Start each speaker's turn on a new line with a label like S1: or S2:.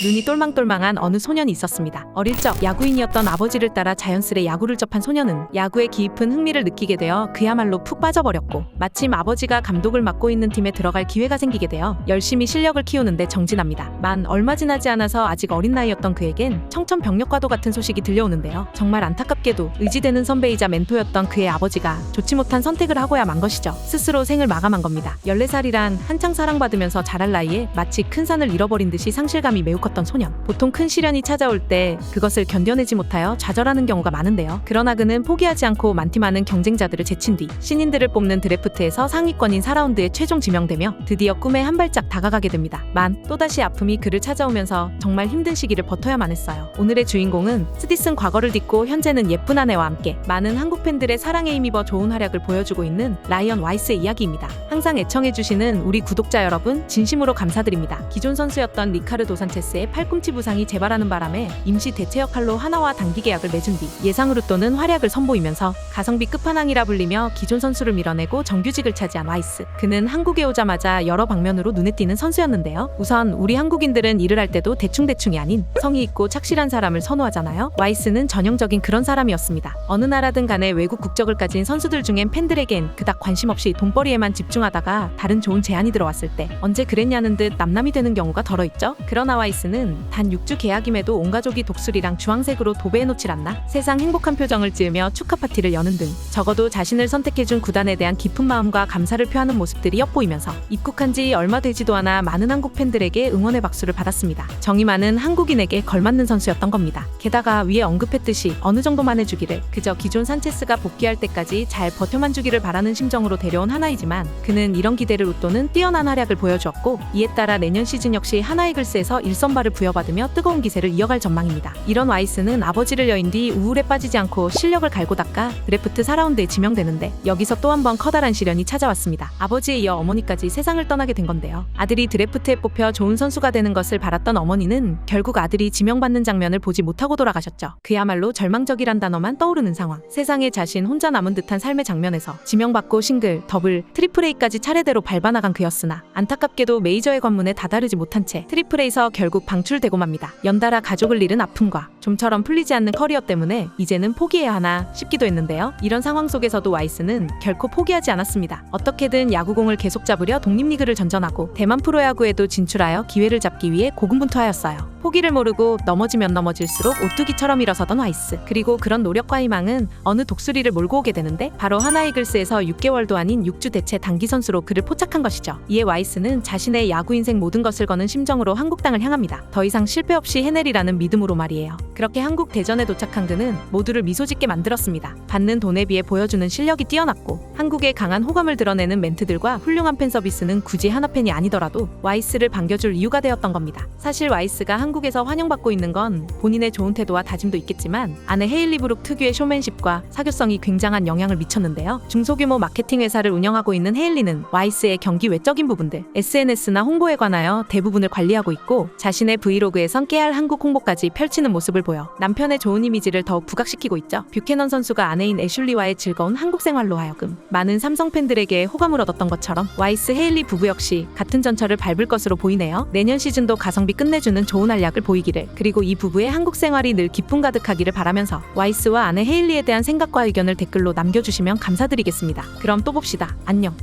S1: 눈이 똘망똘망한 어느 소년이 있었습니다. 어릴 적 야구인이었던 아버지를 따라 자연스레 야구를 접한 소년은 야구에 깊은 흥미를 느끼게 되어 그야말로 푹 빠져버렸고 마침 아버지가 감독을 맡고 있는 팀에 들어갈 기회가 생기게 되어 열심히 실력을 키우는데 정진합니다. 만 얼마 지나지 않아서 아직 어린 나이였던 그에겐 청천벽력과도 같은 소식이 들려오는데요. 정말 안타깝게도 의지되는 선배이자 멘토였던 그의 아버지가 좋지 못한 선택을 하고야 만 것이죠. 스스로 생을 마감한 겁니다. 14살이란 한창 사랑받으면서 자랄 나이에 마치 큰 산을 잃어버린 듯이 상실감이 매우 컸던 소년. 보통 큰 시련이 찾아올 때 그것을 견뎌내지 못하여 좌절하는 경우가 많은데요. 그러나 그는 포기하지 않고 많디 많은 경쟁자들을 제친 뒤 신인들을 뽑는 드래프트에서 상위권인 4라운드에 최종 지명되며 드디어 꿈에 한 발짝 다가가게 됩니다. 만 또다시 아픔이 그를 찾아오면서 정말 힘든 시기를 버텨야만 했어요. 오늘의 주인공은 스디슨 과거를 딛고 현재는 예쁜 아내와 함께 많은 한국 팬들의 사랑에 힘입어 좋은 활약을 보여주고 있는 라이언 와이스의 이야기입니다. 항상 애청해주시는 우리 구독자 여러분 진심으로 감사드립니다. 기존 선수였던 리카르도 산체스 의 팔꿈치 부상이 재발하는 바람에 임시 대체 역할로 하나와 단기 계약을 맺은 뒤 예상으로 또는 활약을 선보이면서 가성비 끝판왕이라 불리며 기존 선수를 밀어내고 정규직을 차지한 와이스. 그는 한국에 오자마자 여러 방면으로 눈에 띄는 선수였는데요. 우선 우리 한국인들은 일을 할 때도 대충대충이 아닌 성의 있고 착실한 사람을 선호하잖아요. 와이스는 전형적인 그런 사람이었습니다. 어느 나라든 간에 외국 국적을 가진 선수들 중엔 팬들에겐 그닥 관심 없이 돈벌이에만 집중하다가 다른 좋은 제안이 들어왔을 때 언제 그랬냐는 듯 남남이 되는 경우가 덜어 있죠. 그러나 와이스는 단 6주 계약임에도 온 가족이 독수리랑 주황색으로 도배해놓질 않나 세상 행복한 표정을 지으며 축하 파티를 여는 등 적어도 자신을 선택해준 구단에 대한 깊은 마음과 감사를 표하는 모습들이 엿보이면서 입국한 지 얼마 되지도 않아 많은 한국 팬들에게 응원의 박수를 받았습니다. 정이 많은 한국인에게 걸맞는 선수였던 겁니다. 게다가 위에 언급했듯이 어느 정도만 해주기를 그저 기존 산체스가 복귀할 때까지 잘 버텨만 주기를 바라는 심정으로 데려온 하나이지만 그는 이런 기대를 웃도는 뛰어난 활약을 보여주었고 이에 따라 내년 시즌 역시 하나이글스에서 일선 발을 부여받으며 뜨거운 기세를 이어갈 전망입니다. 이런 와이스는 아버지를 여인 뒤 우울에 빠지지 않고 실력을 갈고 닦아 드래프트 4라운드에 지명되는데 여기서 또 한 번 커다란 시련이 찾아왔습니다. 아버지에 이어 어머니까지 세상을 떠나게 된 건데요. 아들이 드래프트에 뽑혀 좋은 선수가 되는 것을 바랐던 어머니는 결국 아들이 지명받는 장면을 보지 못하고 돌아가셨죠. 그야말로 절망적이란 단어만 떠오르는 상황. 세상에 자신 혼자 남은 듯한 삶의 장면에서 지명받고 싱글, 더블, 트리플 A까지 차례대로 밟아나간 그였으나 안타깝게도 메이저의 관문에 다다르지 못한 채 트리플 A에서 결국 방출되고 맙니다. 연달아 가족을 잃은 아픔과 좀처럼 풀리지 않는 커리어 때문에 이제는 포기해야 하나 싶기도 했는데요. 이런 상황 속에서도 와이스는 결코 포기하지 않았습니다. 어떻게든 야구공을 계속 잡으려 독립리그를 전전하고 대만 프로야구에도 진출하여 기회를 잡기 위해 고군분투하였어요. 포기를 모르고 넘어지면 넘어질수록 오뚜기처럼 일어서던 와이스. 그리고 그런 노력과 희망은 어느 독수리를 몰고 오게 되는데 바로 하나이글스에서 6개월도 아닌 6주 대체 단기 선수로 그를 포착한 것이죠. 이에 와이스는 자신의 야구 인생 모든 것을 거는 심정으로 한국 땅을 향합니다. 더 이상 실패 없이 해내리라는 믿음으로 말이에요. 그렇게 한국 대전에 도착한 그는 모두를 미소 짓게 만들었습니다. 받는 돈에 비해 보여주는 실력이 뛰어났고 한국의 강한 호감을 드러내는 멘트들과 훌륭한 팬 서비스는 굳이 하나 팬이 아니더라도 와이스를 반겨줄 이유가 되었던 겁니다. 사실 와이스가 한국에서 환영받고 있는 건 본인의 좋은 태도와 다짐도 있겠지만 아내 헤일리 브룩 특유의 쇼맨십과 사교성이 굉장한 영향을 미쳤는데요. 중소규모 마케팅 회사를 운영하고 있는 헤일리는 와이스의 경기 외적인 부분들, SNS나 홍보에 관하여 대부분을 관리하고 있고 자신의 브이로그에선 깨알 한국 홍보까지 펼치는 모습을 보여 남편의 좋은 이미지를 더욱 부각시키고 있죠. 뷰캐넌 선수가 아내인 애슐리와의 즐거운 한국 생활로 하여금 많은 삼성 팬들에게 호감을 얻었던 것처럼 와이스 헤일리 부부 역시 같은 전철을 밟을 것으로 보이네요. 내년 시즌도 가성비 끝내주는 좋은 활약을 보이기를 그리고 이 부부의 한국 생활이 늘 기쁨 가득하기를 바라면서 와이스와 아내 헤일리에 대한 생각과 의견을 댓글로 남겨주시면 감사드리겠습니다. 그럼 또 봅시다. 안녕.